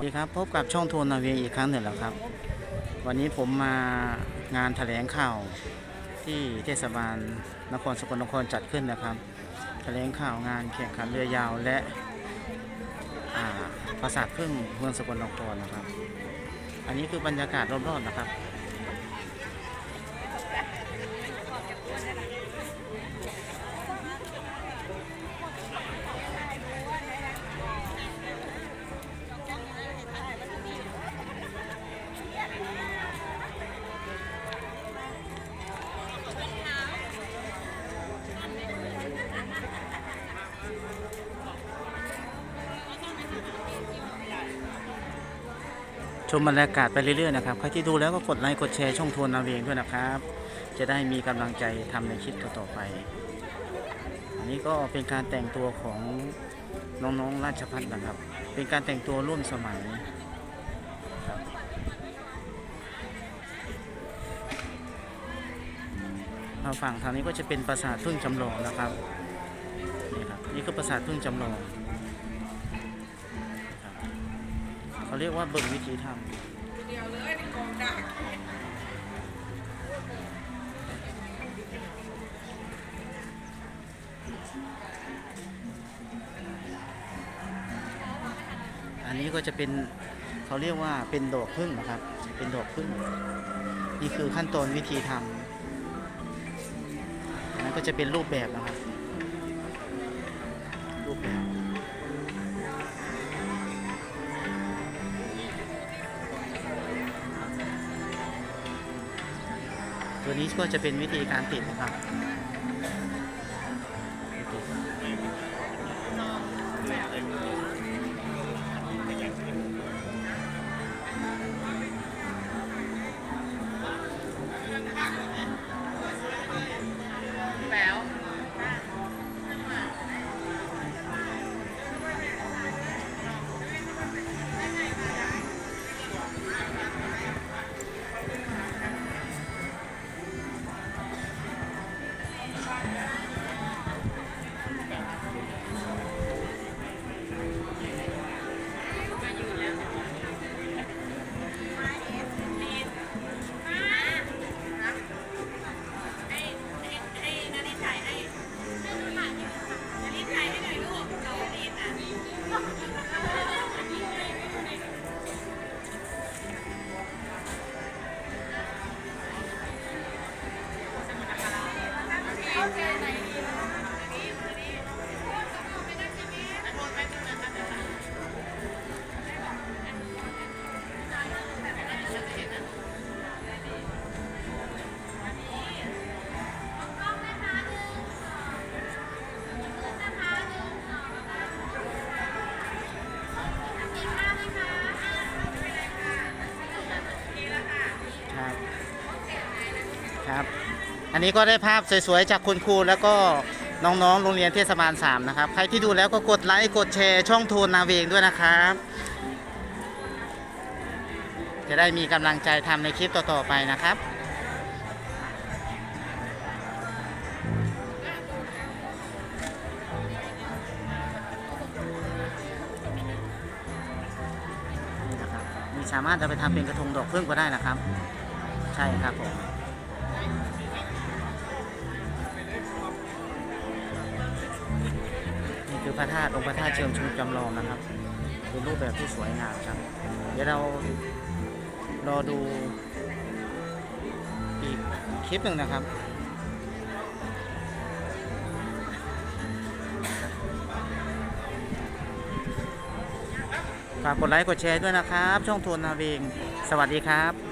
สวัสดีครับพบกับช่องโทนนาเวียอีกครั้งหนึ่งแล้วครับ วันนี้ผมมางานแถลงข่าวที่เทศบาลนครสกลนครจัดขึ้นนะครับแถลงข่าวงานแข่งขันเรือยาวและปราสาทพึ่งเมืองสกลนครนะครับ อันนี้คือบรรยากาศรอบๆนะครับ ชมบรรยากาศไปเรื่อยๆนะครับใครที่ดูแล้วก็กดไลค์กดแชร์ช่องโทนนาเวงด้วยนะครับ จะได้มีกำลังใจทำในคลิปต่อๆไป อันนี้ก็เป็นการแต่งตัวของน้องๆราชพัฒน์นะครับ เป็นการแต่งตัวร่วมสมัยครับทางฝั่งทางนี้ก็จะเป็นปราสาทพึ่งจำลองนะครับนี่ครับนี่คือปราสาทพึ่งจำลอง เขาเรียกว่าเบิ่งวิธีทเดียวเลยในกองดักำอันนี้ก็จะเป็นเขาเรียกว่าเป็นดอกพึ่งนะครับ เป็นดอกพึ่งนี่คือขั้นตอนวิธีทำอันนั้นก็จะเป็นรูปแบบนะครับ ตัวนี้ก็จะเป็นวิธีการติดนะครับ ครับ อันนี้ก็ได้ภาพสวยๆจากคุณครูแล้วก็น้องๆ โรงเรียนเทศบาล3นะครับ ใครที่ดูแล้วก็กดไลค์กดแชร์ช่องโทนนาเวงด้วยนะครับ จะได้มีกำลังใจทำในคลิปต่อๆไปนะครับนี่นะครับมีสามารถจะไปทำเป็นกระทงดอกพึ่งก็ได้นะครับ ใช่ครับผม นี่คือพระธาตุองค์พระธาตุเชิงชุมจำลองนะครับเป็นรูปแบบที่สวยงามครับ เดี๋ยวเรารอดูอีกคลิปหนึ่งนะครับฝากกดไลค์กดแชร์ด้วยนะครับ ช่องโทนนาเวง สวัสดีครับ